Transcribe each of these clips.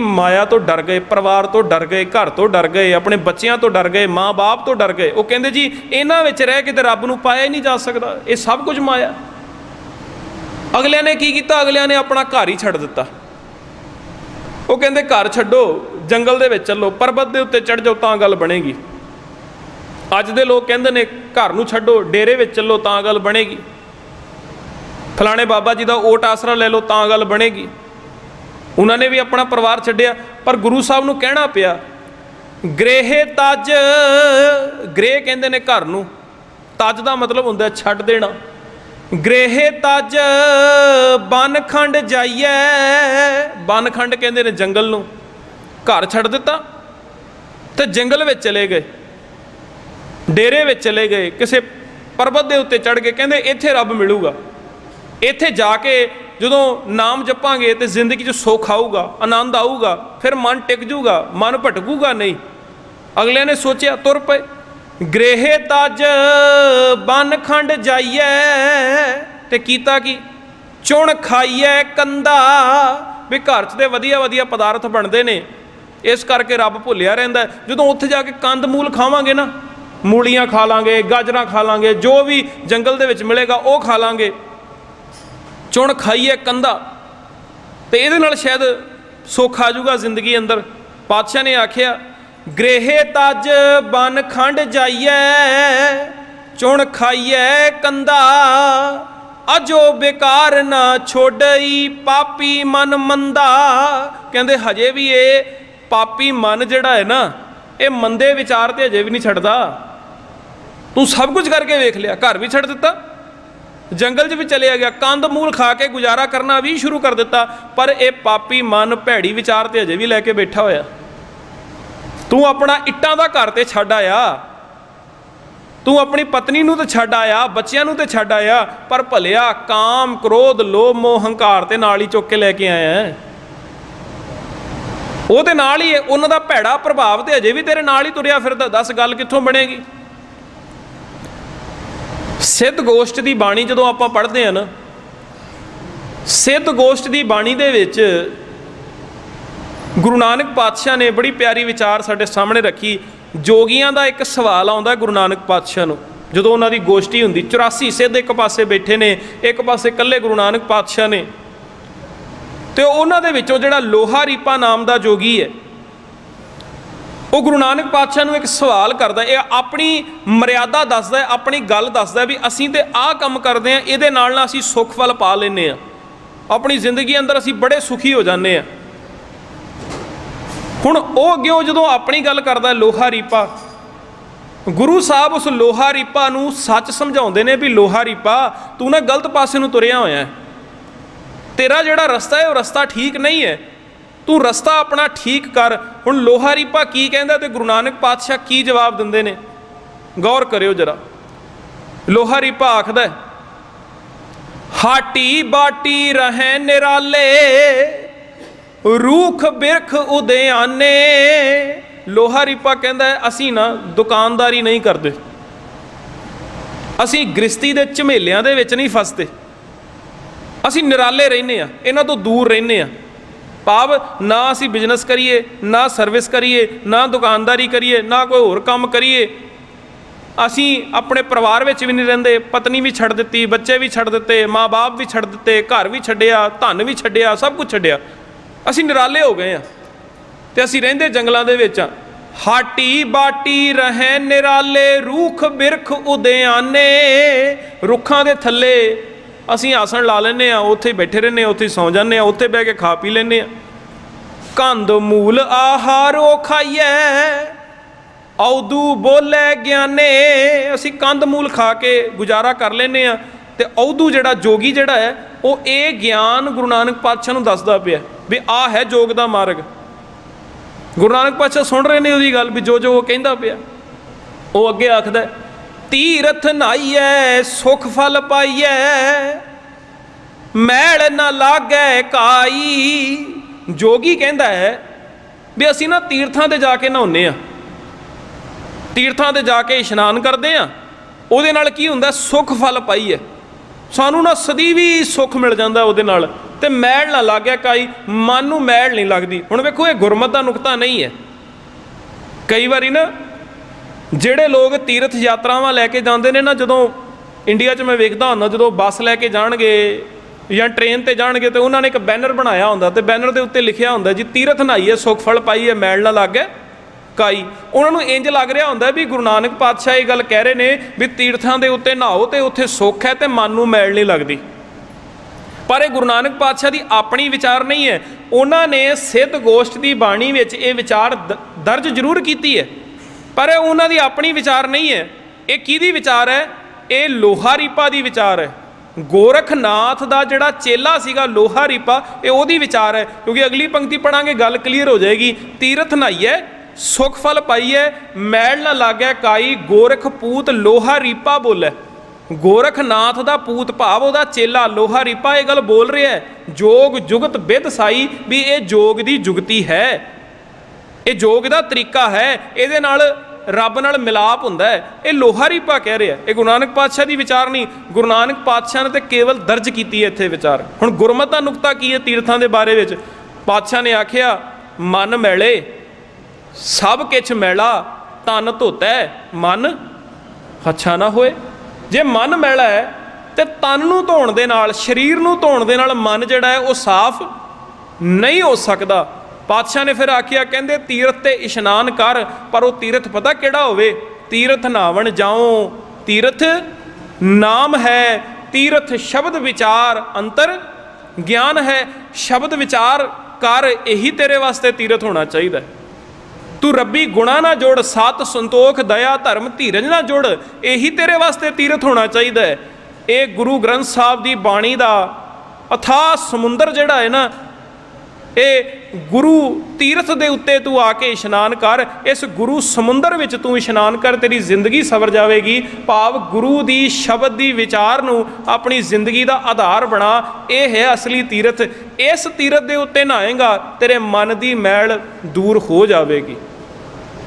ਮਾਇਆ ਤੋਂ ਡਰ ਗਏ, ਪਰਿਵਾਰ ਤੋਂ ਡਰ ਗਏ, ਘਰ ਤੋਂ ਡਰ ਗਏ, ਆਪਣੇ ਬੱਚਿਆਂ ਤੋਂ ਡਰ ਗਏ ਮਾਂ-ਬਾਪ ਤੋਂ ਡਰ ਗਏ। ਉਹ ਕਹਿੰਦੇ ਜੀ, ਇਹਨਾਂ ਵਿੱਚ ਰਹਿ ਕੇ ਤੇ ਰੱਬ ਨੂੰ ਪਾਇਆ ਹੀ ਨਹੀਂ ਜਾ ਸਕਦਾ। ਇਹ ਸਭ ਕੁਝ ਮਾਇਆ। ਅਗਲਿਆਂ ਨੇ ਕੀ ਕੀਤਾ? ਅਗਲਿਆਂ ਨੇ ਆਪਣਾ ਘਰ ਹੀ ਛੱਡ ਦਿੱਤਾ। ਉਹ ਕਹਿੰਦੇ, ਘਰ ਛੱਡੋ, ਜੰਗਲ ਦੇ ਵਿੱਚ ਚੱਲੋ, ਪਰਬਤ ਦੇ ਉੱਤੇ ਚੜ ਜਾਓ ਤਾਂ ਗੱਲ ਬਣੇਗੀ। ਅੱਜ ਦੇ ਲੋਕ ਕਹਿੰਦੇ ਨੇ, ਘਰ ਨੂੰ ਛੱਡੋ, ਡੇਰੇ ਵਿੱਚ ਚੱਲੋ ਤਾਂ ਗੱਲ ਬਣੇਗੀ। ਫਲਾਣੇ ਬਾਬਾ ਜੀ ਦਾ ਓਟ ਆਸਰਾ ਲੈ ਲਓ ਤਾਂ ਗੱਲ ਬਣੇਗੀ। ਉਹਨਾਂ ਨੇ ਵੀ ਆਪਣਾ ਪਰਿਵਾਰ ਛੱਡਿਆ, ਪਰ ਗੁਰੂ ਸਾਹਿਬ ਨੂੰ ਕਹਿਣਾ ਪਿਆ, ਗ੍ਰੇਹੇ ਤਜ, ਗ੍ਰਹਿ ਕਹਿੰਦੇ ਨੇ ਘਰ ਨੂੰ, ਤਜ ਦਾ ਮਤਲਬ ਹੁੰਦਾ ਛੱਡ ਦੇਣਾ। ਗ੍ਰਹਿ ਤਜ, ਬਨਖੰਡ ਜਾਈਐ, ਬਨਖੰਡ ਕਹਿੰਦੇ ਨੇ ਜੰਗਲ ਨੂੰ, ਘਰ ਛੱਡ ਦਿੱਤਾ, ਤੇ ਜੰਗਲ ਵਿੱਚ ਚਲੇ ਗਏ। ਡੇਰੇ ਵਿੱਚ ਚਲੇ ਗਏ, ਕਿਸੇ ਪਰਬਤ ਦੇ ਉੱਤੇ ਚੜ ਕੇ ਕਹਿੰਦੇ, ਇੱਥੇ ਰੱਬ ਮਿਲੂਗਾ। ਇੱਥੇ ਜਾ ਕੇ ਜਦੋਂ ਨਾਮ ਜਪਾਂਗੇ ਤੇ ਜ਼ਿੰਦਗੀ 'ਚ ਸੁੱਖ ਆਊਗਾ, ਆਨੰਦ ਆਊਗਾ, ਫਿਰ ਮਨ ਟਿਕ ਜੂਗਾ ਮਨ ਭਟਕੂਗਾ ਨਹੀਂ। ਅਗਲਿਆਂ ਨੇ ਸੋਚਿਆ, ਤੁਰ ਪਏ। ਗ੍ਰਹਿ ਤਜ ਬਨਖੰਡ ਜਾਈਐ। ਤੇ ਕੀਤਾ ਕੀ? ਚੁਣ ਖਾਈਐ ਕੰਦਾ। ਵੀ ਘਰ 'ਚ ਤੇ ਵਧੀਆ ਵਧੀਆ ਪਦਾਰਥ ਬਣਦੇ ਨੇ। ਇਸ ਕਰਕੇ ਰੱਬ ਭੁੱਲਿਆ ਰਹਿੰਦਾ ਜਦੋਂ ਉੱਥੇ ਜਾ ਕੇ ਕੰਦ ਮੂਲ ਖਾਵਾਂਗੇ ਨਾ, ਮੂਲੀਆਂ ਖਾ ਲਾਂਗੇ, ਗਾਜਰਾਂ ਖਾ ਲਾਂਗੇ, ਜੋ ਵੀ ਜੰਗਲ ਦੇ ਵਿੱਚ ਮਿਲੇਗਾ, ਉਹ ਖਾ ਲਾਂਗੇ। ਚੁਣ ਖਾਈਏ ਕੰਦਾ ਤੇ ਇਹਦੇ ਨਾਲ ਸ਼ਾਇਦ ਸੁੱਖ ਆ ਜਾਊਗਾ ਜ਼ਿੰਦਗੀ ਅੰਦਰ। ਪਾਤਸ਼ਾਹ ਨੇ ਆਖਿਆ, ਗ੍ਰਹਿ ਤਜ ਬਨ ਖੰਡ ਜਾਈਐ, ਚੁਣ ਖਾਈਐ ਕੰਦਾ ਅਜੋ ਬੇਕਾਰ ਨਾ ਛੋੜਈ ਪਾਪੀ ਮਨ ਮੰਦਾ। ਕਹਿੰਦੇ, ਹਜੇ ਵੀ ਇਹ ਪਾਪੀ ਮਨ ਜਿਹੜਾ ਹੈ ਨਾ, ਇਹ ਮੰਦੇ ਵਿਚਾਰ ਤੇ ਹਜੇ ਵੀ ਨਹੀਂ ਛੱਡਦਾ। ਤੂੰ ਸਭ ਕੁਝ ਕਰਕੇ ਵੇਖ ਲਿਆ, ਘਰ ਵੀ ਛੱਡ ਦਿੱਤਾ। ਜੰਗਲ 'ਚ ਵੀ ਚਲਿਆ ਗਿਆ। ਕੰਦ ਮੂਲ ਖਾ ਕੇ ਗੁਜ਼ਾਰਾ ਕਰਨਾ ਵੀ ਸ਼ੁਰੂ ਕਰ ਦਿੱਤਾ, ਪਰ ਇਹ ਪਾਪੀ ਮਨ ਭੈੜੀ ਵਿਚਾਰ ਤੇ ਅਜੇ ਵੀ ਲੈ ਕੇ ਬੈਠਾ ਹੋਇਆ। ਤੂੰ ਆਪਣਾ ਇੱਟਾਂ ਦਾ ਘਰ ਤੇ ਛੱਡ ਆਇਆ। ਤੂੰ ਆਪਣੀ ਪਤਨੀ ਨੂੰ ਤੇ ਛੱਡ ਆਇਆ, ਬੱਚਿਆਂ ਨੂੰ ਤੇ ਛੱਡ ਆਇਆ, ਪਰ ਭਲਿਆ ਕਾਮ, ਕ੍ਰੋਧ, ਲੋਭ, ਮੋਹ, ਹੰਕਾਰ ਤੇ ਨਾਲ ਹੀ ਚੁੱਕ ਕੇ ਲੈ ਕੇ ਆਇਆ ਉਹਦੇ ਨਾਲ ਹੀ, ਉਹਨਾਂ ਦਾ ਭੈੜਾ ਪ੍ਰਭਾਵ ਤੇ ਅਜੇ ਵੀ ਤੇਰੇ ਨਾਲ ਹੀ ਤੁਰਿਆ ਫਿਰਦਾ। ਦੱਸ ਗੱਲ ਕਿੱਥੋਂ ਬਣੇਗੀ? ਸਿੱਧ ਗੋਸ਼ਟ ਦੀ ਬਾਣੀ ਜਦੋਂ ਆਪਾਂ ਪੜ੍ਹਦੇ ਹਾਂ ਨਾ, ਸਿੱਧ ਗੋਸ਼ਟ ਦੀ ਬਾਣੀ ਦੇ ਵਿੱਚ ਗੁਰੂ ਨਾਨਕ ਪਾਤਸ਼ਾਹ ਨੇ ਬੜੀ ਪਿਆਰੀ ਵਿਚਾਰ ਸਾਡੇ ਸਾਹਮਣੇ ਰੱਖੀ। ਜੋਗੀਆਂ ਦਾ ਇੱਕ ਸਵਾਲ ਆਉਂਦਾ ਗੁਰੂ ਨਾਨਕ ਪਾਤਸ਼ਾਹ ਨੂੰ, ਜਦੋਂ ਉਹਨਾਂ ਦੀ ਗੋਸ਼ਟੀ ਹੁੰਦੀ 84 ਸਿੱਧ ਇੱਕ ਪਾਸੇ ਬੈਠੇ ਨੇ, ਇੱਕ ਪਾਸੇ ਇਕੱਲੇ ਗੁਰੂ ਨਾਨਕ ਪਾਤਸ਼ਾਹ ਨੇ। ਤੇ ਉਹਨਾਂ ਦੇ ਵਿੱਚੋਂ ਜਿਹੜਾ ਲੋਹਾ ਰੀਪਾ ਨਾਮ ਦਾ ਜੋਗੀ ਹੈ ਉਹ ਗੁਰੂ ਨਾਨਕ ਪਾਤਸ਼ਾਹ ਨੂੰ ਇੱਕ ਸਵਾਲ ਕਰਦਾ ਇਹ ਆਪਣੀ ਮਰਿਆਦਾ ਦੱਸਦਾ ਹੈ, ਆਪਣੀ ਗੱਲ ਦੱਸਦਾ ਵੀ ਅਸੀਂ ਤੇ ਆਹ ਕੰਮ ਕਰਦੇ ਆ ਇਹਦੇ ਨਾਲ ਨਾਲ ਅਸੀਂ ਸੁੱਖ ਫਲ ਪਾ ਲੈਨੇ ਆ ਆਪਣੀ ਜ਼ਿੰਦਗੀ ਅੰਦਰ ਅਸੀਂ ਬੜੇ ਸੁਖੀ ਹੋ ਜਾਂਦੇ ਆ ਹੁਣ ਉਹ ਅੱਗੇ ਉਹ ਜਦੋਂ ਆਪਣੀ ਗੱਲ ਕਰਦਾ ਲੋਹਾ ਰੀਪਾ, ਗੁਰੂ ਸਾਹਿਬ ਉਸ ਲੋਹਾ ਰੀਪਾ ਨੂੰ ਸੱਚ ਸਮਝਾਉਂਦੇ ਨੇ ਵੀ ਲੋਹਾ ਰੀਪਾ, ਤੂੰ ਨਾ ਗਲਤ ਪਾਸੇ ਨੂੰ ਤੁਰਿਆ ਹੋਇਆ ਤੇਰਾ ਜਿਹੜਾ ਰਸਤਾ ਹੈ, ਉਹ ਰਸਤਾ ਠੀਕ ਨਹੀਂ ਹੈ। ਤੂੰ ਰਸਤਾ ਆਪਣਾ ਠੀਕ ਕਰ। ਹੁਣ ਲੋਹਾ ਰੀਪਾ ਕੀ ਕਹਿੰਦਾ ਤੇ ਗੁਰੂ ਨਾਨਕ ਪਾਤਸ਼ਾਹ ਕੀ ਜਵਾਬ ਦਿੰਦੇ ਨੇ? ਗੌਰ ਕਰਿਓ ਜਰਾ। ਲੋਹਾਰੀਪਾ ਆਖਦਾ ਹਾਟੀ ਬਾਟੀ ਰਹਿ ਨਿਰਾਲੇ, ਰੂਖ ਬਿਰਖ ਉਦਿਆਨੇ। ਲੋਹਾਰੀਪਾ ਕਹਿੰਦਾ ਅਸੀਂ ਨਾ ਦੁਕਾਨਦਾਰੀ ਨਹੀਂ ਕਰਦੇ। ਅਸੀਂ ਗ੍ਰਸਤੀ ਦੇ ਝਮੇਲਿਆਂ ਦੇ ਵਿੱਚ ਨਹੀਂ ਫਸਦੇ। ਅਸੀਂ ਨਿਰਾਲੇ ਰਹਿੰਦੇ ਆ ਇਹਨਾਂ ਤੋਂ ਦੂਰ ਰਹਿੰਦੇ ਆ ਭਾਵ ਨਾ ਅਸੀਂ ਬਿਜ਼ਨਸ ਕਰੀਏ, ਨਾ ਸਰਵਿਸ ਕਰੀਏ, ਨਾ ਦੁਕਾਨਦਾਰੀ ਕਰੀਏ, ਨਾ ਕੋਈ ਹੋਰ ਕੰਮ ਕਰੀਏ। ਅਸੀਂ ਆਪਣੇ ਪਰਿਵਾਰ ਵਿੱਚ ਵੀ ਨਹੀਂ ਰਹਿੰਦੇ, ਪਤਨੀ ਵੀ ਛੱਡ ਦਿੱਤੀ, ਬੱਚੇ ਵੀ ਛੱਡ ਦਿੱਤੇ ਮਾਪੇ ਵੀ ਛੱਡ ਦਿੱਤੇ, ਘਰ ਵੀ ਛੱਡਿਆ, ਧਨ ਵੀ ਛੱਡਿਆ, ਸਭ ਕੁਝ ਛੱਡਿਆ। ਅਸੀਂ ਨਿਰਾਲੇ ਹੋ ਗਏ ਆ ਤੇ ਅਸੀਂ ਰਹਿੰਦੇ ਜੰਗਲਾਂ ਦੇ ਵਿੱਚ ਆ ਹਾਟੀ ਬਾਟੀ ਰਹਿ ਨਿਰਾਲੇ, ਰੂਖ ਬਿਰਖ ਉਦਿਆਨੇ, ਰੁੱਖਾਂ ਦੇ ਥੱਲੇ ਅਸੀਂ ਆਸਣ ਲਾ ਲੈਨੇ ਆ ਉੱਥੇ ਬੈਠੇ ਰਹਿੰਨੇ ਆ ਉੱਥੇ ਸੌਂ ਜਾਂਦੇ ਆ ਉੱਥੇ ਬਹਿ ਕੇ ਖਾ ਪੀ ਲੈਨੇ ਆ ਕੰਦ ਮੂਲ ਆਹਾਰੋ ਖਾਈਐ ਔਦੂ ਬੋਲੇ ਗਿਆਨੇ। ਅਸੀਂ ਕੰਦ ਮੂਲ ਖਾ ਕੇ ਗੁਜ਼ਾਰਾ ਕਰ ਲੈਨੇ ਆ ਤੇ ਔਦੂ ਜਿਹੜਾ ਜੋਗੀ ਜਿਹੜਾ ਹੈ, ਉਹ ਇਹ ਗਿਆਨ ਗੁਰੂ ਨਾਨਕ ਪਾਤਸ਼ਾਹ ਨੂੰ ਦੱਸਦਾ ਪਿਆ ਵੀ ਆ ਹੈ ਜੋਗ ਦਾ ਮਾਰਗ। ਗੁਰੂ ਨਾਨਕ ਪਾਤਸ਼ਾਹ ਸੁਣ ਰਹੇ ਨੇ ਉਹਦੀ ਗੱਲ ਵੀ ਜੋ ਜੋ ਉਹ ਕਹਿੰਦਾ ਪਿਆ। ਉਹ ਅੱਗੇ ਆਖਦਾ ਤੀਰਥ ਨਾਈਐ, ਸੁਖ ਫਲ ਪਾਈਐ। ਮੈਲ ਨਾ ਲਾਗੈ ਕਾਈ। ਜੋਗੀ ਕਹਿੰਦਾ ਹੈ ਵੀ ਅਸੀਂ ਨਾ ਤੀਰਥਾਂ ਤੇ ਜਾ ਕੇ ਨਹਾਉਂਦੇ ਆ ਤੀਰਥਾਂ ਤੇ ਜਾ ਕੇ ਇਸ਼ਨਾਨ ਕਰਦੇ ਆ ਉਹਦੇ ਨਾਲ ਕੀ ਹੁੰਦਾ, ਸੁਖ ਫਲ ਪਾਈਐ। ਸਾਨੂੰ ਨਾ ਸਦੀ ਵੀ ਸੁੱਖ ਮਿਲ ਜਾਂਦਾ ਉਹਦੇ ਨਾਲ। ਤੇ ਮੈਲ ਨਾ ਲੱਗ ਗਿਆ ਕਾਈ, ਮਨ ਨੂੰ ਮੈਲ ਨਹੀਂ ਲੱਗਦੀ। ਹੁਣ ਵੇਖੋ, ਇਹ ਗੁਰਮਤ ਦਾ ਨੁਕਤਾ ਨਹੀਂ ਹੈ। ਕਈ ਵਾਰੀ ਨਾ ਜਿਹੜੇ ਲੋਕ ਤੀਰਥ ਯਾਤਰਾਵਾਂ ਲੈ ਕੇ ਜਾਂਦੇ ਨੇ ਨਾ, ਜਦੋਂ ਇੰਡੀਆ 'ਚ ਮੈਂ ਵੇਖਦਾ ਹੁੰਦਾ, ਜਦੋਂ ਬੱਸ ਲੈ ਕੇ ਜਾਣਗੇ ਜਾਂ ਟ੍ਰੇਨ ਤੇ ਜਾਣਗੇ, ਤੇ ਉਹਨਾਂ ਨੇ ਇੱਕ ਬੈਨਰ ਬਣਾਇਆ ਹੁੰਦਾ ਤੇ ਬੈਨਰ ਦੇ ਉੱਤੇ ਲਿਖਿਆ ਹੁੰਦਾ ਜੀ, ਤੀਰਥ ਨਹਾਈਏ ਸੁਖ ਫਲ ਪਾਈਏ ਮੈਲ ਨਾ ਲੱਗੇ ਕਾਈ। ਉਹਨਾਂ ਨੂੰ ਇੰਜ ਲੱਗ ਰਿਹਾ ਹੁੰਦਾ ਵੀ ਗੁਰੂ ਨਾਨਕ ਪਾਤਸ਼ਾਹ ਇਹ ਗੱਲ ਕਹਿ ਰਹੇ ਨੇ ਵੀ ਤੀਰਥਾਂ ਦੇ ਉੱਤੇ ਨਹਾਓ ਤੇ ਉੱਥੇ ਸੁੱਖ ਹੈ ਤੇ ਮਨ ਨੂੰ ਮੈਲ ਨਹੀਂ ਲੱਗਦੀ। ਪਰ ਇਹ ਗੁਰੂ ਨਾਨਕ ਪਾਤਸ਼ਾਹ ਦੀ ਆਪਣੀ ਵਿਚਾਰ ਨਹੀਂ ਹੈ। ਉਹਨਾਂ ਨੇ ਸਿੱਧ ਗੋਸ਼ਟ ਦੀ ਬਾਣੀ ਵਿੱਚ ਇਹ ਵਿਚਾਰ ਦਰਜ ਜ਼ਰੂਰ ਕੀਤੀ ਹੈ। ਪਰ ਇਹ ਉਹਨਾਂ ਦੀ ਆਪਣੀ ਵਿਚਾਰ ਨਹੀਂ ਹੈ। ਇਹ ਕਿਹਦੀ ਵਿਚਾਰ ਹੈ? ਇਹ ਲੋਹਾ ਰੀਪਾ ਦੀ ਵਿਚਾਰ ਹੈ। ਗੋਰਖਨਾਥ ਦਾ ਜਿਹੜਾ ਚੇਲਾ ਸੀਗਾ ਲੋਹਾ ਰੀਪਾ, ਇਹ ਉਹਦੀ ਵਿਚਾਰ ਹੈ। ਕਿਉਂਕਿ ਅਗਲੀ ਪੰਕਤੀ ਪੜਾਂਗੇ ਗੱਲ ਕਲੀਅਰ ਹੋ ਜਾਏਗੀ। ਤੀਰਥ ਨਹਾਈਏ ਸੁਖ ਫਲ ਪਾਈਏ ਮੈਲ ਨਾ ਲਾਗੈ ਕਾਈ, ਗੋਰਖ ਪੂਤ ਲੋਹਾ ਰੀਪਾ ਬੋਲੇ। ਗੋਰਖਨਾਥ ਦਾ ਪੂਤ ਭਾਵ ਉਹਦਾ ਚੇਲਾ ਲੋਹਾ ਰੀਪਾ, ਇਹ ਗੱਲ ਬੋਲ ਰਿਹਾ ਹੈ। ਜੋਗ ਜੁਗਤ ਵਿਦ ਸਾਈ, ਵੀ ਇਹ ਜੋਗ ਦੀ ਜੁਗਤੀ ਹੈ। ਇਹ ਯੋਗ ਦਾ ਤਰੀਕਾ ਹੈ, ਇਹਦੇ ਨਾਲ ਰੱਬ ਨਾਲ ਮਿਲਾਪ ਹੁੰਦਾ ਹੈ। ਇਹ ਲੋਹਾਰੀ ਰੀਪਾ ਕਹਿ ਰਿਹਾ। ਇਹ ਗੁਰੂ ਨਾਨਕ ਪਾਤਸ਼ਾਹ ਦੀ ਵਿਚਾਰ ਨਹੀਂ। ਗੁਰੂ ਨਾਨਕ ਪਾਤਸ਼ਾਹ ਨੇ ਤੇ ਕੇਵਲ ਦਰਜ ਕੀਤੀ ਹੈ ਇੱਥੇ ਵਿਚਾਰ। ਹੁਣ ਗੁਰਮਤ ਦਾ ਨੁਕਤਾ ਕੀ ਹੈ ਤੀਰਥਾਂ ਦੇ ਬਾਰੇ ਵਿੱਚ? ਪਾਤਸ਼ਾਹ ਨੇ ਆਖਿਆ, ਮਨ ਮੈਲੇ, ਸਭ ਕਿਛ ਮੈਲਾ ਤਨ ਧੋਤਾ ਮਨ ਅੱਛਾ ਨਾ ਹੋਏ। ਜੇ ਮਨ ਮੈਲਾ ਹੈ, ਤੇ ਤਨ ਨੂੰ ਧੋਣ ਦੇ ਨਾਲ, ਸਰੀਰ ਨੂੰ ਧੋਣ ਦੇ ਨਾਲ ਮਨ ਜਿਹੜਾ ਹੈ, ਉਹ ਸਾਫ਼ ਨਹੀਂ ਹੋ ਸਕਦਾ। ਪਾਤਸ਼ਾਹ ਨੇ ਫਿਰ ਆਖਿਆ ਕਹਿੰਦੇ, ਤੀਰਥ ਤੇ ਇਸ਼ਨਾਨ ਕਰ, ਪਰ ਉਹ ਤੀਰਥ ਪਤਾ ਕਿਹੜਾ ਹੋਵੇ? ਤੀਰਥ ਨਾਵਣ ਜਾਓ ਤੀਰਥ ਨਾਮ ਹੈ, ਤੀਰਥ ਸ਼ਬਦ ਵਿਚਾਰ ਅੰਤਰ ਗਿਆਨ ਹੈ, ਸ਼ਬਦ ਵਿਚਾਰ ਕਰ, ਇਹੀ ਤੇਰੇ ਵਾਸਤੇ ਤੀਰਥ ਹੋਣਾ ਚਾਹੀਦਾ ਤੂੰ ਰੱਬੀ ਗੁਣਾ ਨਾ ਜੋੜ, ਸਤ ਸੰਤੋਖ, ਦਇਆ, ਧਰਮ, ਧੀਰਜ ਨਾ ਜੋੜ, ਇਹੀ ਤੇਰੇ ਵਾਸਤੇ ਤੀਰਥ ਹੋਣਾ ਚਾਹੀਦਾ ਇਹ ਗੁਰੂ ਗ੍ਰੰਥ ਸਾਹਿਬ ਦੀ ਬਾਣੀ ਦਾ ਅਥਾ ਸਮੁੰਦਰ ਜਿਹੜਾ ਹੈ ਨਾ ਇਹ ਗੁਰੂ ਤੀਰਥ ਦੇ ਉੱਤੇ ਤੂੰ ਆ ਕੇ ਇਸ਼ਨਾਨ ਕਰ, ਇਸ ਗੁਰੂ ਸਮੁੰਦਰ ਵਿੱਚ ਤੂੰ ਇਸ਼ਨਾਨ ਕਰ, ਤੇਰੀ ਜ਼ਿੰਦਗੀ ਸਵਰ ਜਾਵੇਗੀ। ਭਾਵ ਗੁਰੂ ਦੀ ਸ਼ਬਦ ਦੀ ਵਿਚਾਰ ਨੂੰ ਆਪਣੀ ਜ਼ਿੰਦਗੀ ਦਾ ਆਧਾਰ ਬਣਾ। ਇਹ ਹੈ ਅਸਲੀ ਤੀਰਥ। ਇਸ ਤੀਰਥ ਦੇ ਉੱਤੇ ਨਹਾਏਗਾ, ਤੇਰੇ ਮਨ ਦੀ ਮੈਲ ਦੂਰ ਹੋ ਜਾਵੇਗੀ।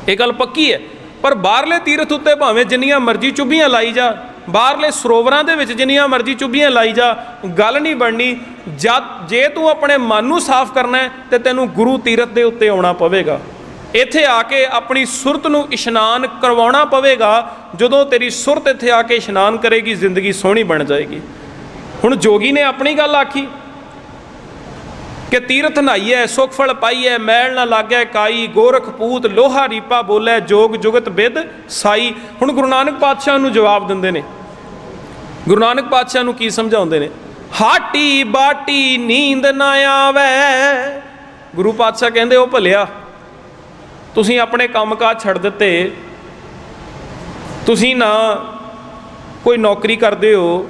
ਇਹ ਗੱਲ ਪੱਕੀ ਹੈ। ਪਰ ਬਾਹਰਲੇ ਤੀਰਥ ਉੱਤੇ ਭਾਵੇਂ ਜਿੰਨੀਆਂ ਮਰਜ਼ੀ ਚੁੱਭੀਆਂ ਲਾਈ ਜਾ ਬਾਹਰਲੇ ਸਰੋਵਰਾਂ ਦੇ ਵਿੱਚ ਜਿੰਨੀਆਂ ਮਰਜ਼ੀ ਚੁੱਭੀਆਂ ਲਾਈ ਜਾ, ਗੱਲ ਨਹੀਂ ਬਣਨੀ। ਜਦ, ਜੇ ਤੂੰ ਆਪਣੇ ਮਨ ਨੂੰ ਸਾਫ਼ ਕਰਨਾ ਹੈ, ਤੇ ਤੈਨੂੰ ਗੁਰੂ ਤੀਰਥ ਦੇ ਉੱਤੇ ਆਉਣਾ ਪਵੇਗਾ। ਇੱਥੇ ਆ ਕੇ ਆਪਣੀ ਸੁਰਤ ਨੂੰ ਇਸ਼ਨਾਨ ਕਰਵਾਉਣਾ ਪਵੇਗਾ, ਜਦੋਂ ਤੇਰੀ ਸੁਰਤ ਇੱਥੇ ਆ ਕੇ ਇਸ਼ਨਾਨ ਕਰੇਗੀ, ਜ਼ਿੰਦਗੀ ਸੋਹਣੀ ਬਣ ਜਾਏਗੀ। ਹੁਣ ਜੋਗੀ ਨੇ ਆਪਣੀ ਗੱਲ ਆਖੀ ਕਿ ਤੀਰਥ ਨਹਾਈਐ ਸੁਖ ਫਲ ਪਾਈਐ, ਮੈਲ ਨਾ ਲਾਗੈ ਕਾਈ, ਗੋਰਖ ਪੂਤ, ਲੋਹਾ ਰੀਪਾ ਬੋਲੇ, ਜੋਗ ਜੁਗਤ ਵਿਦ ਸਾਈ। ਹੁਣ ਗੁਰੂ ਨਾਨਕ ਪਾਤਸ਼ਾਹ ਨੂੰ ਜਵਾਬ ਦਿੰਦੇ ਨੇ ਗੁਰੂ ਨਾਨਕ ਪਾਤਸ਼ਾਹ ਨੂੰ ਕੀ ਸਮਝਾਉਂਦੇ ਨੇ? ਹਾਟੀ ਬਾਟੀ ਨੀਂਦ ਨਾ ਆਵੇ। ਗੁਰੂ ਪਾਤਸ਼ਾਹ ਕਹਿੰਦੇ, ਉਹ ਭਲਿਆ, ਤੁਸੀਂ ਆਪਣੇ ਕੰਮਕਾਜ ਛੱਡ ਦਿੱਤੇ। ਤੁਸੀਂ ਨਾ ਕੋਈ ਨੌਕਰੀ ਕਰਦੇ ਹੋ,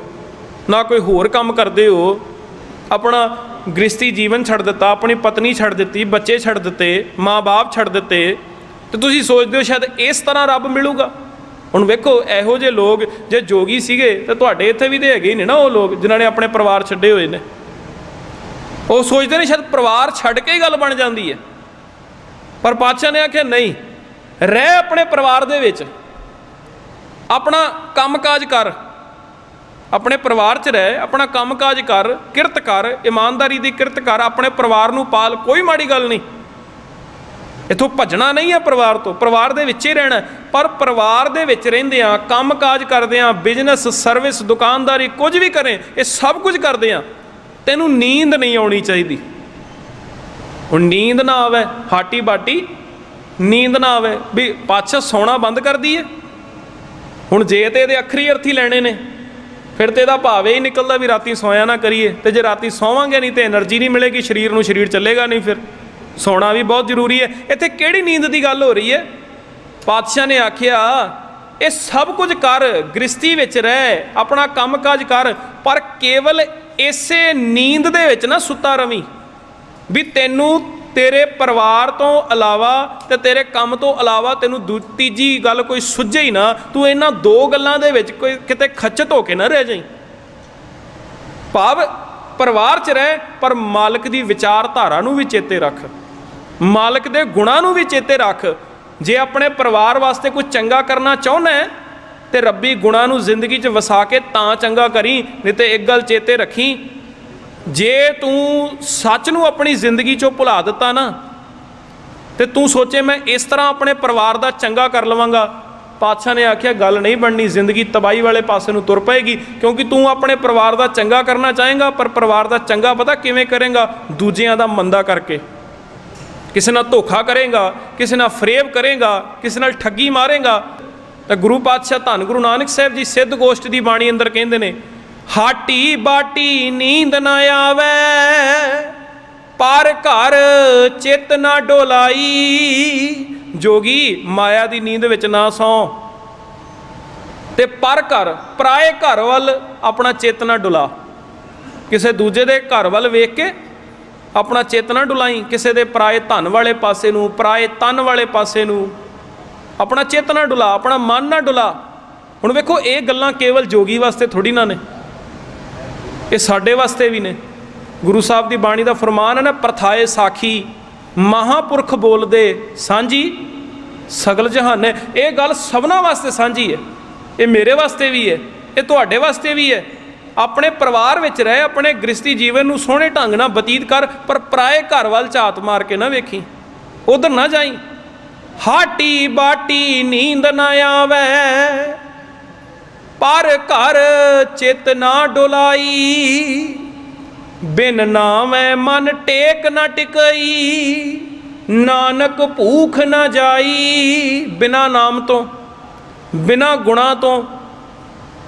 ਨਾ ਕੋਈ ਹੋਰ ਕੰਮ ਕਰਦੇ ਹੋ। ਆਪਣਾ ਗ੍ਰਸਤੀ ਜੀਵਨ ਛੱਡ ਦਿੱਤਾ, ਆਪਣੀ ਪਤਨੀ ਛੱਡ ਦਿੱਤੀ, ਬੱਚੇ ਛੱਡ ਦਿੱਤੇ, ਮਾਂ-ਬਾਪ ਛੱਡ ਦਿੱਤੇ। ਤੇ ਤੁਸੀਂ ਸੋਚਦੇ ਹੋ, ਸ਼ਾਇਦ ਇਸ ਤਰ੍ਹਾਂ ਰੱਬ ਮਿਲੂਗਾ। ਹੁਣ ਵੇਖੋ, ਇਹੋ ਜਿਹੇ ਲੋਕ ਜੇ ਜੋਗੀ ਸੀਗੇ, ਤਾਂ ਤੁਹਾਡੇ ਇੱਥੇ ਵੀ ਤੇ ਹੈਗੇ ਹੀ ਨੇ ਨਾ ਉਹ ਲੋਕ, ਜਿਨ੍ਹਾਂ ਨੇ ਆਪਣੇ ਪਰਿਵਾਰ ਛੱਡੇ ਹੋਏ ਨੇ। ਉਹ ਸੋਚਦੇ ਨੇ ਸ਼ਾਇਦ ਪਰਿਵਾਰ ਛੱਡ ਕੇ ਹੀ ਗੱਲ ਬਣ ਜਾਂਦੀ ਹੈ। ਪਰ ਪਾਤਸ਼ਾਹ ਨੇ ਆਖਿਆ, ਨਹੀਂ, ਰਹਿ ਆਪਣੇ ਪਰਿਵਾਰ ਦੇ ਵਿੱਚ। ਆਪਣਾ ਕੰਮਕਾਜ ਕਰ। ਆਪਣੇ ਪਰਿਵਾਰ 'ਚ ਰਹਿ, ਆਪਣਾ ਕੰਮਕਾਜ ਕਰ, ਕਿਰਤ ਕਰ, ਇਮਾਨਦਾਰੀ ਦੀ ਕਿਰਤ ਕਰ, ਆਪਣੇ ਪਰਿਵਾਰ ਨੂੰ ਪਾਲ, ਕੋਈ ਮਾੜੀ ਗੱਲ ਨਹੀਂ। ਇਥੋਂ ਭੱਜਣਾ ਨਹੀਂ ਆ ਪਰਿਵਾਰ ਤੋਂ, ਪਰਿਵਾਰ ਦੇ ਵਿੱਚ ਹੀ ਰਹਿਣਾ। ਪਰ ਪਰਿਵਾਰ ਦੇ ਵਿੱਚ ਰਹਿੰਦੇ ਆ, ਕੰਮਕਾਜ ਕਰਦੇ ਆ ਬਿਜ਼ਨਸ ਸਰਵਿਸ ਦੁਕਾਨਦਾਰੀ ਕੁਝ ਵੀ ਕਰੇ, ਇਹ ਸਭ ਕੁਝ ਕਰਦੇ ਆ। ਤੈਨੂੰ ਨੀਂਦ ਨਹੀਂ ਆਉਣੀ ਚਾਹੀਦੀ। ਹੁਣ ਨੀਂਦ ਨਾ ਆਵੇ, ਹਾਟੀ ਬਾਟੀ, ਨੀਂਦ ਨਾ ਆਵੇ, ਵੀ ਪਾਛਾ ਸੌਣਾ ਬੰਦ ਕਰ ਦਈਏ। ਹੁਣ ਜੇ ਤੇ ਇਹਦੇ ਅਖਰੀ ਅਰਥੀ ਲੈਣੇ ਨੇ, ਫਿਰ ਤੇ ਇਹਦਾ ਭਾਵੇਂ ਹੀ ਨਿਕਲਦਾ ਵੀ ਰਾਤੀ ਸੌਇਆ ਨਾ ਕਰੀਏ। ਤੇ ਜੇ ਰਾਤੀ ਸੌਵਾਂਗੇ ਨਹੀਂ ਤੇ એનર્ਜੀ ਨਹੀਂ ਮਿਲੇਗੀ, ਸਰੀਰ ਨੂੰ, ਸਰੀਰ ਚੱਲੇਗਾ ਨਹੀਂ ਫਿਰ। ਸੌਣਾ ਵੀ ਬਹੁਤ ਜ਼ਰੂਰੀ ਹੈ। ਇੱਥੇ ਕਿਹੜੀ ਨੀਂਦ ਦੀ ਗੱਲ ਹੋ ਰਹੀ ਹੈ? ਪਾਤਸ਼ਾਹ ਨੇ ਆਖਿਆ, ਇਹ ਸਭ ਕੁਝ ਕਰ ਗ੍ਰਸਤੀ ਵਿੱਚ ਰਹਿ, ਆਪਣਾ ਕੰਮਕਾਜ ਕਰ, ਪਰ ਕੇਵਲ ਇਸੇ ਨੀਂਦ ਦੇ ਵਿੱਚ ਨਾ ਸੁੱਤਾ ਰਵੀ। ਵੀ ਤੈਨੂੰ ਤੇਰੇ ਪਰਿਵਾਰ ਤੋਂ ਇਲਾਵਾ ਤੇ ਤੇਰੇ ਕੰਮ ਤੋਂ ਇਲਾਵਾ ਤੈਨੂੰ ਦੂ- ਤੀਜੀ ਗੱਲ ਕੋਈ ਸੁੱਝੇ ਹੀ ਨਾ। ਤੂੰ ਇਹਨਾਂ ਦੋ ਗੱਲਾਂ ਦੇ ਵਿੱਚ ਕੋਈ ਕਿਤੇ ਖੱਚਤ ਹੋ ਕੇ ਨਾ ਰਹਿ ਜਾਈਂ। ਭਾਵ ਪਰਿਵਾਰ 'ਚ ਰਹਿ, ਪਰ ਮਾਲਕ ਦੀ ਵਿਚਾਰਧਾਰਾ ਨੂੰ ਵੀ ਚੇਤੇ ਰੱਖ। ਮਾਲਕ ਦੇ ਗੁਣਾਂ ਨੂੰ ਵੀ ਚੇਤੇ ਰੱਖ। ਜੇ ਆਪਣੇ ਪਰਿਵਾਰ ਵਾਸਤੇ ਕੁਝ ਚੰਗਾ ਕਰਨਾ ਚਾਹੁੰਦਾ ਹੈ, ਤੇ ਰੱਬੀ ਗੁਣਾਂ ਨੂੰ ਜ਼ਿੰਦਗੀ 'ਚ ਵਸਾ ਕੇ ਤਾਂ ਚੰਗਾ ਕਰੀ, ਨਹੀਂ ਤੇ ਇੱਕ ਗੱਲ ਚੇਤੇ ਰੱਖੀ, ਜੇ ਤੂੰ ਸੱਚ ਨੂੰ ਆਪਣੀ ਜ਼ਿੰਦਗੀ 'ਚੋਂ ਭੁਲਾ ਦਿੱਤਾ ਨਾ, ਤੇ ਤੂੰ ਸੋਚੇ ਮੈਂ ਇਸ ਤਰ੍ਹਾਂ ਆਪਣੇ ਪਰਿਵਾਰ ਦਾ ਚੰਗਾ ਕਰ ਲਵਾਂਗਾ। ਪਾਤਸ਼ਾਹ ਨੇ ਆਖਿਆ, ਗੱਲ ਨਹੀਂ ਬਣਨੀ, ਜ਼ਿੰਦਗੀ ਤਬਾਈ ਵਾਲੇ ਪਾਸੇ ਨੂੰ ਤੁਰ ਪਏਗੀ, ਕਿਉਂਕਿ ਤੂੰ ਆਪਣੇ ਪਰਿਵਾਰ ਦਾ ਚੰਗਾ ਕਰਨਾ ਚਾਹੇਗਾ, ਪਰ ਪਰਿਵਾਰ ਦਾ ਚੰਗਾ ਪਤਾ ਕਿਵੇਂ ਕਰੇਗਾ, ਦੂਜਿਆਂ ਦਾ ਮੰਦਾ ਕਰਕੇ। ਕਿਸੇ ਨਾਲ ਧੋਖਾ ਕਰੇਗਾ, ਕਿਸੇ ਨਾਲ ਫਰੇਬ ਕਰੇਗਾ, ਕਿਸੇ ਨਾਲ ਠੱਗੀ ਮਾਰੇਗਾ, ਤਾਂ ਗੁਰੂ ਪਾਤਸ਼ਾਹ ਧੰਨ ਗੁਰੂ ਨਾਨਕ ਸਾਹਿਬ ਜੀ ਸਿੱਧ ਗੋਸ਼ਟ ਦੀ ਬਾਣੀ ਅੰਦਰ ਕਹਿੰਦੇ ਨੇ, ਹਾਟੀ ਬਾਟੀ ਨੀਂਦ ਨਾ ਆਵੇ, ਪਰ ਘਰ ਚਿੱਤ ਨਾ ਡੋਲਾਈ, ਜੋਗੀ ਮਾਇਆ ਦੀ ਨੀਂਦ ਵਿੱਚ ਨਾ ਸੌ। ਤੇ ਪਰ ਘਰ, ਪਰਾਏ ਘਰ ਵੱਲ ਆਪਣਾ ਚੇਤਨਾ ਡੁਲਾ। ਕਿਸੇ ਦੂਜੇ ਦੇ ਘਰ ਵੱਲ ਵੇਖ ਕੇ ਆਪਣਾ ਚਿੱਤ ਨਾ ਡੁਲਾਈ, ਕਿਸੇ ਦੇ ਪਰਾਏ ਧਨ ਵਾਲੇ ਪਾਸੇ ਨੂੰ, ਪਰਾਏ ਤਨ ਵਾਲੇ ਪਾਸੇ ਨੂੰ। ਆਪਣਾ ਚਿੱਤ ਨਾ ਡੁਲਾ, ਆਪਣਾ ਮਨ ਨਾ ਡੁਲਾ। ਹੁਣ ਵੇਖੋ, ਇਹ ਗੱਲਾਂ ਕੇਵਲ ਜੋਗੀ ਵਾਸਤੇ ਥੋੜੀ ਨਾ ਨੇ। ਇਹ ਸਾਡੇ ਵਾਸਤੇ ਵੀ ਨੇ। ਗੁਰੂ ਸਾਹਿਬ ਦੀ ਬਾਣੀ ਦਾ ਫਰਮਾਨ ਹੈ ਨਾ, ਪ੍ਰਥਾਏ ਸਾਖੀ, ਮਹਾਪੁਰਖ ਬੋਲਦੇ ਸਾਂਝੀ, ਸਗਲ ਜਹਾਨੇ ਇਹ ਗੱਲ ਸਭਨਾ ਵਾਸਤੇ ਸਾਂਝੀ ਹੈ। ਇਹ ਮੇਰੇ ਵਾਸਤੇ ਵੀ ਹੈ, ਇਹ ਤੁਹਾਡੇ ਵਾਸਤੇ ਵੀ ਹੈ। ਆਪਣੇ ਪਰਿਵਾਰ ਵਿੱਚ ਰਹਿ, ਆਪਣੇ ਗ੍ਰਸਤੀ ਜੀਵਨ ਨੂੰ ਸੋਹਣੇ ਢੰਗ ਨਾਲ ਬਤੀਤ ਕਰ, ਪਰ ਪਰਾਏ ਘਰ ਵੱਲ ਝਾਤ ਮਾਰ ਕੇ ਨਾ ਵੇਖੀ। ਉਧਰ ਨਾ ਜਾਈ। ਹਾਟੀ ਬਾਟੀ ਨੀਂਦ ਨਾ ਆਵੇ। ਪਰ ਘਰ ਚਿਤ ਨਾ ਡੁਲਾਈ। ਬਿਨ ਨਾਮੈ ਮਨ ਟੇਕ ਨਾ ਟਿਕਈ। ਨਾਨਕ ਭੂਖ ਨਾ ਜਾਈ। ਬਿਨਾ ਨਾਮ ਤੋਂ, ਬਿਨਾ ਗੁਣਾ ਤੋਂ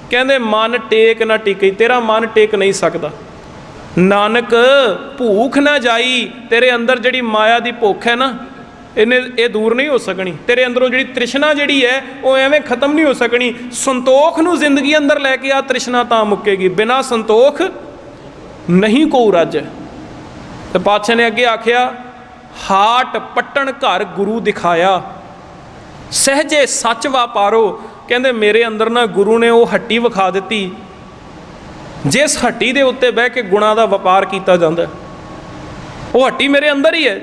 ਕਹਿੰਦੇ, ਮਨ ਟੇਕ ਨਾ ਟਿਕਈ, ਤੇਰਾ ਮਨ ਟੇਕ ਨਹੀਂ ਸਕਦਾ। ਨਾਨਕ, ਭੂਖ ਨਾ ਜਾਈ, ਤੇਰੇ ਅੰਦਰ ਜਿਹੜੀ ਮਾਇਆ ਦੀ ਭੁੱਖ ਹੈ ਨਾ, ਇਹਨੇ, ਇਹ ਦੂਰ ਨਹੀਂ ਹੋ ਸਕਣੀ। ਤੇਰੇ ਅੰਦਰੋਂ ਜਿਹੜੀ ਤ੍ਰਿਸ਼ਨਾ ਜਿਹੜੀ ਹੈ, ਉਹ ਐਵੇਂ ਖਤਮ ਨਹੀਂ ਹੋ ਸਕਣੀ। ਸੰਤੋਖ ਨੂੰ ਜ਼ਿੰਦਗੀ ਅੰਦਰ ਲੈ ਕੇ ਆ ਤ੍ਰਿਸ਼ਨਾ ਤਾਂ ਮੁੱਕੇਗੀ। ਬਿਨਾ ਸੰਤੋਖ ਨਹੀਂ ਕੋ ਰੱਜ। ਤੇ ਪਾਤਸ਼ਾਹ ਨੇ ਅੱਗੇ ਆਖਿਆ, ਹਾਟ ਪੱਟਣ ਘਰ ਗੁਰੂ ਦਿਖਾਇਆ। ਸਹਜੇ ਸੱਚ ਵਾਪਾਰੋ ਕਹਿੰਦੇ ਮੇਰੇ ਅੰਦਰ ਨਾ ਗੁਰੂ ਨੇ ਉਹ ਹੱਟੀ ਵਿਖਾ ਦਿੱਤੀ, ਜਿਸ ਹੱਟੀ ਦੇ ਉੱਤੇ ਬਹਿ ਕੇ ਗੁਣਾ ਦਾ ਵਪਾਰ ਕੀਤਾ ਜਾਂਦਾ ਉਹ ਹੱਟੀ ਮੇਰੇ ਅੰਦਰ ਹੀ ਹੈ,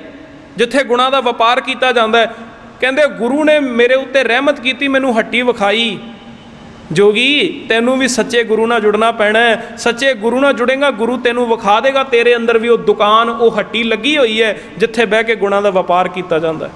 ਜਿੱਥੇ ਗੁਣਾ ਦਾ ਵਪਾਰ ਕੀਤਾ ਜਾਂਦਾ ਹੈ। ਕਹਿੰਦੇ ਗੁਰੂ ਨੇ ਮੇਰੇ ਉੱਤੇ ਰਹਿਮਤ ਕੀਤੀ, ਮੈਨੂੰ ਹੱਟੀ ਵਿਖਾਈ। ਜੋਗੀ, ਤੈਨੂੰ ਵੀ ਸੱਚੇ ਗੁਰੂ ਨਾਲ ਜੁੜਨਾ ਪੈਣਾ ਸੱਚੇ ਗੁਰੂ ਨਾਲ ਜੁੜੇਗਾ, ਗੁਰੂ ਤੈਨੂੰ ਵਿਖਾ ਦੇਗਾ। ਤੇਰੇ ਅੰਦਰ ਵੀ ਉਹ ਦੁਕਾਨ, ਉਹ ਹੱਟੀ ਲੱਗੀ ਹੋਈ ਹੈ, ਜਿੱਥੇ ਬਹਿ ਕੇ ਗੁਣਾ ਦਾ ਵਪਾਰ ਕੀਤਾ ਜਾਂਦਾ ਹੈ।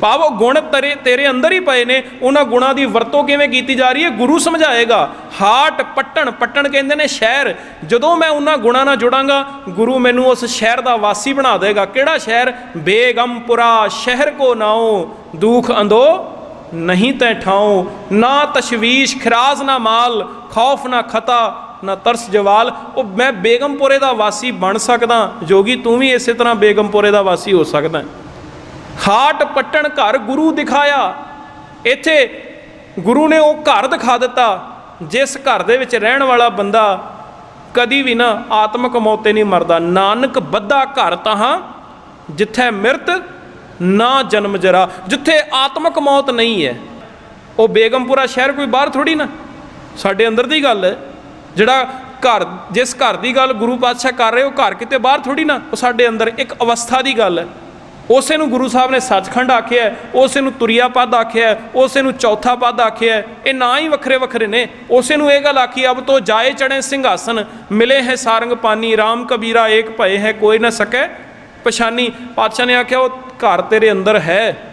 ਭਾਵ ਉਹ ਗੁਣ ਤੇਰੇ ਤੇਰੇ ਅੰਦਰ ਹੀ ਪਏ ਨੇ, ਉਹਨਾਂ ਗੁਣਾਂ ਦੀ ਵਰਤੋਂ ਕਿਵੇਂ ਕੀਤੀ ਜਾ ਰਹੀ ਹੈ? ਗੁਰੂ ਸਮਝਾਏਗਾ, ਹਾਟ ਪੱਟਣ ਪੱਟਣ ਕਹਿੰਦੇ ਨੇ ਸ਼ਹਿਰ। ਜਦੋਂ ਮੈਂ ਉਹਨਾਂ ਗੁਣਾਂ ਨਾਲ ਜੁੜਾਂਗਾ, ਗੁਰੂ ਮੈਨੂੰ ਉਸ ਸ਼ਹਿਰ ਦਾ ਵਾਸੀ ਬਣਾ ਦੇਗਾ। ਕਿਹੜਾ ਸ਼ਹਿਰ? ਬੇਗਮਪੁਰਾ ਸ਼ਹਿਰ ਕੋ ਨਾਉ, ਦੁਖ ਅੰਦੋ ਨਹੀਂ ਤੈ ਠਾਉ। ਨਾ ਤਸ਼ਵੀਸ਼, ਖਰਾਜ਼ ਨਾ ਮਾਲ, ਖੌਫ ਨਾ ਖਤਾ, ਨਾ ਤਰਸ ਜਵਾਲ। ਉਹ ਮੈਂ ਬੇਗਮਪੁਰੇ ਦਾ ਵਾਸੀ ਬਣ ਸਕਦਾ, ਜੋਗੀ ਤੂੰ ਵੀ ਇਸੇ ਤਰ੍ਹਾਂ ਬੇਗਮਪੁਰੇ ਦਾ ਵਾਸੀ ਹੋ ਸਕਦਾ। ਹਾਟ ਪੱਟਣ ਘਰ ਗੁਰੂ ਦਿਖਾਇਆ। ਇੱਥੇ ਗੁਰੂ ਨੇ ਉਹ ਘਰ ਦਿਖਾ ਦਿੱਤਾ, ਜਿਸ ਘਰ ਦੇ ਵਿੱਚ ਰਹਿਣ ਵਾਲਾ ਬੰਦਾ ਕਦੀ ਵੀ ਨਾ ਆਤਮਕ ਮੌਤੇ ਨਹੀਂ ਮਰਦਾ। ਨਾਨਕ ਬੱਧਾ ਘਰ ਤਹਾਂ, ਜਿੱਥੇ ਮਿਰਤ ਨਾ ਜਨਮ ਜਰਾ, ਜਿੱਥੇ ਆਤਮਕ ਮੌਤ ਨਹੀਂ ਹੈ। ਉਹ ਬੇਗਮਪੁਰਾ ਸ਼ਹਿਰ ਕੋਈ ਬਾਹਰ ਥੋੜੀ ਨਾ? ਸਾਡੇ ਅੰਦਰ ਦੀ ਗੱਲ ਹੈ। ਜਿਹੜਾ ਘਰ, ਜਿਸ ਘਰ ਦੀ ਗੱਲ ਗੁਰੂ ਪਾਤਸ਼ਾਹ ਕਰ ਰਹੇ, ਉਹ ਘਰ ਕਿਤੇ ਬਾਹਰ ਥੋੜੀ ਨਾ? ਉਹ ਸਾਡੇ ਅੰਦਰ ਇੱਕ ਅਵਸਥਾ ਦੀ ਗੱਲ ਹੈ। ਉਸੇ ਨੂੰ ਗੁਰੂ ਸਾਹਿਬ ਨੇ ਸੱਚਖੰਡ ਆਖਿਆ ਉਸੇ ਨੂੰ ਤੁਰਿਆ ਪਦ ਆਖਿਆ ਉਸੇ ਨੂੰ ਚੌਥਾ ਪਦ ਆਖਿਆ ਇਹ ਨਾ ਹੀ ਵੱਖਰੇ ਵੱਖਰੇ ਨੇ। ਉਸੇ ਨੂੰ ਇਹ ਗੱਲ ਆਖੀ, ਅਬ ਤੋ ਜਾਏ ਚੜੇ ਸਿੰਘਾਸਨ, ਮਿਲੇ ਹੈ ਸਾਰੰਗ ਪਾਨੀ RAM ਕਬੀਰਾ ਏਕ ਭਏ ਹੈ, ਕੋਈ ਨਾ ਸਕੈ ਪਛਾਨੀ। ਪਾਤਸ਼ਾਹ ਨੇ ਆਖਿਆ, ਉਹ ਘਰ ਤੇਰੇ ਅੰਦਰ ਹੈ।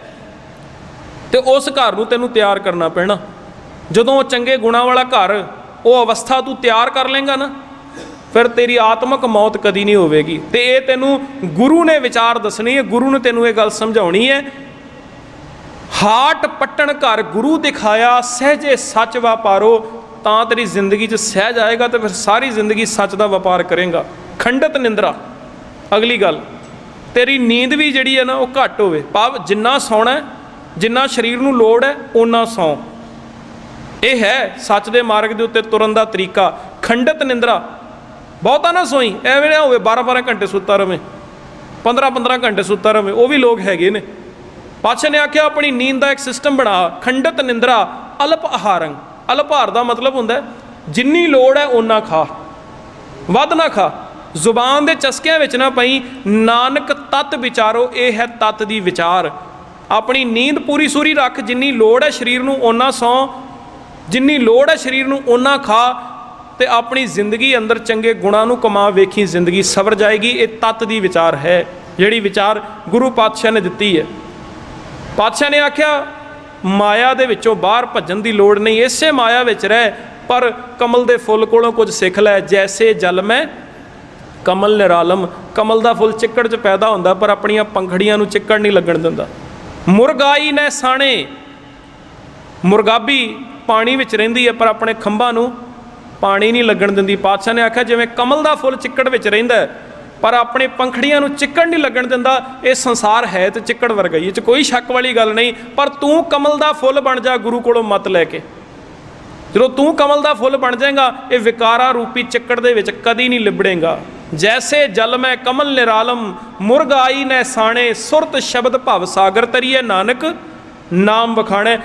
ਤੇ ਉਸ ਘਰ ਨੂੰ ਤੈਨੂੰ ਤਿਆਰ ਕਰਨਾ ਪੈਣਾ। ਜਦੋਂ ਉਹ ਚੰਗੇ ਗੁਣਾ ਵਾਲਾ ਘਰ, ਉਹ ਅਵਸਥਾ ਤੂੰ ਤਿਆਰ ਕਰ ਲੇਗਾ ਨਾ ਫਿਰ ਤੇਰੀ ਆਤਮਕ ਮੌਤ ਕਦੀ ਨਹੀਂ ਹੋਵੇਗੀ। ਤੇ ਇਹ ਤੈਨੂੰ ਗੁਰੂ ਨੇ ਵਿਚਾਰ ਦੱਸਣੀ ਹੈ, ਗੁਰੂ ਨੇ ਤੈਨੂੰ ਇਹ ਗੱਲ ਸਮਝਾਉਣੀ ਹੈ। ਹਾਟ ਪੱਟਣ ਘਰ ਗੁਰੂ ਦਿਖਾਇਆ, ਸਹਜੇ ਸੱਚ ਵਪਾਰੋ, ਤਾਂ ਤੇਰੀ ਜ਼ਿੰਦਗੀ 'ਚ ਸਹਿਜ ਆਏਗਾ ਤੇ ਫਿਰ ਸਾਰੀ ਜ਼ਿੰਦਗੀ ਸੱਚ ਦਾ ਵਪਾਰ ਕਰੇਗਾ। ਖੰਡਤ ਨਿੰਦਰਾ। ਅਗਲੀ ਗੱਲ, ਤੇਰੀ ਨੀਂਦ ਵੀ ਜਿਹੜੀ ਹੈ ਨਾ, ਉਹ ਘੱਟ ਹੋਵੇ। ਭਾਵ ਜਿੰਨਾ ਸੌਣਾ ਜਿੰਨਾ ਸਰੀਰ ਨੂੰ ਲੋੜ ਹੈ, ਓਨਾ ਸੌ। ਇਹ ਹੈ ਸੱਚ ਦੇ ਮਾਰਗ ਦੇ ਉੱਤੇ ਤੁਰਨ ਦਾ ਤਰੀਕਾ। ਖੰਡਤ ਨਿੰਦਰਾ। ਬਹੁਤਾ ਨਾ ਸੋਈ, ਐਵੇਂ ਨਾ ਹੋਵੇ 12 12 ਘੰਟੇ ਸੁੱਤਾ ਰਵੇਂ। 15 15 ਘੰਟੇ ਸੁੱਤਾ ਰਵੇਂ, ਉਹ ਵੀ ਲੋਕ ਹੈਗੇ ਨੇ। ਪਾਤਸ਼ਾਹ ਨੇ ਆਖਿਆ, ਆਪਣੀ ਨੀਂਦ ਦਾ ਇੱਕ ਸਿਸਟਮ ਬਣਾ, ਖੰਡਤ ਨਿੰਦਰਾ, ਅਲਪ ਆਹਾਰੰ। ਅਲਪ ਦਾ ਮਤਲਬ ਹੁੰਦਾ ਜਿੰਨੀ ਲੋੜ ਹੈ, ਓਨਾ ਖਾ। ਵੱਧ ਨਾ ਖਾ। ਜ਼ੁਬਾਨ ਦੇ ਚਸਕਿਆਂ ਵਿੱਚ ਨਾ ਪਈ, ਨਾਨਕ ਤਤ ਵਿਚਾਰੋ, ਇਹ ਹੈ ਤਤ ਦੀ ਵਿਚਾਰ। ਆਪਣੀ ਨੀਂਦ ਪੂਰੀ ਸੂਰੀ ਰੱਖ, ਜਿੰਨੀ ਲੋੜ ਹੈ ਸਰੀਰ ਨੂੰ, ਓਨਾ ਸੌ। ਜਿੰਨੀ ਲੋੜ ਹੈ ਸਰੀਰ ਨੂੰ, ਓਨਾ ਖਾ। ਤੇ ਆਪਣੀ ਜ਼ਿੰਦਗੀ ਅੰਦਰ ਚੰਗੇ ਗੁਣਾਂ ਨੂੰ ਕਮਾ ਵੇਖੀ ਜ਼ਿੰਦਗੀ ਸਵਰ ਜਾਏਗੀ। ਇਹ ਤਤ ਦੀ ਵਿਚਾਰ ਹੈ, ਜਿਹੜੀ ਵਿਚਾਰ ਗੁਰੂ ਪਾਤਸ਼ਾਹ ਨੇ ਦਿੱਤੀ ਹੈ। ਪਾਤਸ਼ਾਹ ਨੇ ਆਖਿਆ, ਮਾਇਆ ਦੇ ਵਿੱਚੋਂ ਬਾਹਰ ਭੱਜਣ ਦੀ ਲੋੜ ਨਹੀਂ, ਇਸੇ ਮਾਇਆ ਵਿੱਚ ਰਹਿ, ਪਰ ਕਮਲ ਦੇ ਫੁੱਲ ਕੋਲੋਂ ਕੁਝ ਸਿੱਖ ਲੈ, ਜੈਸੇ ਜਲ ਮੈਂ ਕਮਲ ਨਿਰਾਲਮ। ਕਮਲ ਦਾ ਫੁੱਲ ਚਿੱਕੜ 'ਚ ਪੈਦਾ ਹੁੰਦਾ, ਪਰ ਆਪਣੀਆਂ ਪੰਖੜੀਆਂ ਨੂੰ ਚਿੱਕੜ ਨਹੀਂ ਲੱਗਣ ਦਿੰਦਾ। ਮੁਰਗਾਈ ਨੇ ਸਾਣੇ, ਮੁਰਗਾਬੀ ਪਾਣੀ ਵਿੱਚ ਰਹਿੰਦੀ ਹੈ, ਪਰ ਆਪਣੇ ਖੰਭਾਂ ਨੂੰ ਪਾਣੀ ਨਹੀਂ ਲੱਗਣ ਦਿੰਦੀ। ਪਾਤਸ਼ਾਹ ਨੇ ਆਖਿਆ, ਜਿਵੇਂ ਕਮਲ ਦਾ ਫੁੱਲ ਚਿੱਕੜ ਵਿੱਚ ਰਹਿੰਦਾ ਪਰ ਆਪਣੇ ਪੰਖੜੀਆਂ ਨੂੰ ਚਿੱਕੜ ਨਹੀਂ ਲੱਗਣ ਦਿੰਦਾ, ਇਹ ਸੰਸਾਰ ਹੈ ਤੇ ਚਿੱਕੜ ਵਰਗਾ ਹੀ ਇਹ 'ਚ ਕੋਈ ਸ਼ੱਕ ਵਾਲੀ ਗੱਲ ਨਹੀਂ। ਪਰ ਤੂੰ ਕਮਲ ਦਾ ਫੁੱਲ ਬਣ ਜਾ, ਗੁਰੂ ਕੋਲੋਂ ਮਤ ਲੈ ਕੇ। ਜਦੋਂ ਤੂੰ ਕਮਲ ਦਾ ਫੁੱਲ ਬਣ ਜਾਏਗਾ, ਇਹ ਵਿਕਾਰਾ ਰੂਪੀ ਚੱਕੜ ਦੇ ਵਿੱਚ ਕਦੀ ਨਹੀਂ ਲਿਬੜੇਗਾ। ਜੈਸੇ ਜਲ ਮੈਂ ਕਮਲ ਨਿਰਾਲਮ, ਮੁਰਗ ਆਈ ਨੈ ਸਾਣੇ, ਸੁਰਤ ਸ਼ਬਦ ਭਵ ਸਾਗਰ ਤਰੀਏ ਨਾਨਕ, ਨਾਮ ਵਖਾਣੈ।